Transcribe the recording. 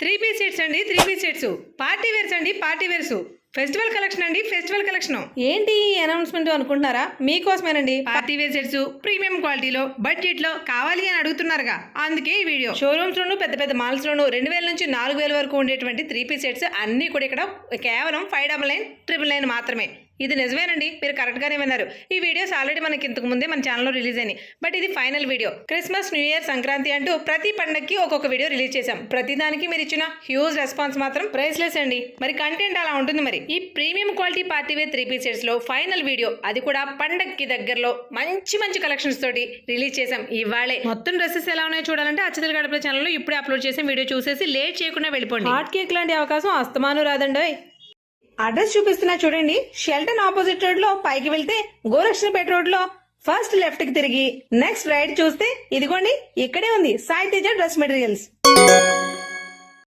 Three piece sets అండి three piece sets. Party wears అండి party wears. Festival collection అండి festival collection. ఏంటి announcement అనుకుంటున్నారా? మీకోసమేనండి. పార్టీ వేర్ సెట్స్ ప్రీమియం క్వాలిటీలో బడ్జెట్లో కావాలి అని అడుగుతున్నారుగా. అందుకే ఈ వీడియో. షోరూమ్స్ లోను పెద్ద పెద్ద మాల్స్ లోను రెండు వేల నుంచి నాలుగు వేల వరకు ఉండేటువంటి త్రీ పీస్ సెట్స్ అన్ని కూడా ఇక్కడ కేవలం five double nine triple nine మాత్రమే. ఇది నిజమేనండి. మీరు కరెక్ట్ గానే విన్నారు. ఈ వీడియోస్ ఆల్రెడీ మనకి ఇంతకు ముందే మన ఛానల్లో రిలీజ్ అయినాయి. బట్ ఇది final video Christmas new year Sankranti అంటూ ప్రతి పండక్కి ఒక్కొక్క వీడియో రిలీజ్ చేశాం. ప్రతి దానికి మీరు ఇచ్చిన హ్యూజ్ రెస్పాన్స్ మాత్రం ప్రైస్లెస్ అండి. మరి కంటెంట్ అలా ఉంటుంది మరి. ఈ premium quality party wear three పీసెస్లో final video అది కూడా పండక్కి దగ్గరలో మంచి మంచి కలెక్షన్స్ తోటి రిలీజ్ చేశాం. ఇవాళే. మొత్తం డ్రెస్సెస్ ఎలా ఉన్నాయో చూడాలంటే అచ్చతల గడపల ఛానల్లో ఇప్పుడే అప్లోడ్ చేసిన వీడియో చూసేసి లేట్ చేయకుండా వెళ్ళిపోండి. హాట్ కేక్ లాంటి అవకాశం అస్తమాను రాదండి అడ్రస్ చూపిస్తున్నా చూడండి. షెల్టన్ ఆపోజిట్ రోడ్లో పైకి వెళ్తే గోరక్షణపేట రోడ్లో ఫస్ట్ లెఫ్ట్కి తిరిగి నెక్స్ట్ రైట్ చూస్తే ఇదిగోండి ఇక్కడే ఉంది సాయి తేజ డ్రెస్ మెటీరియల్స్.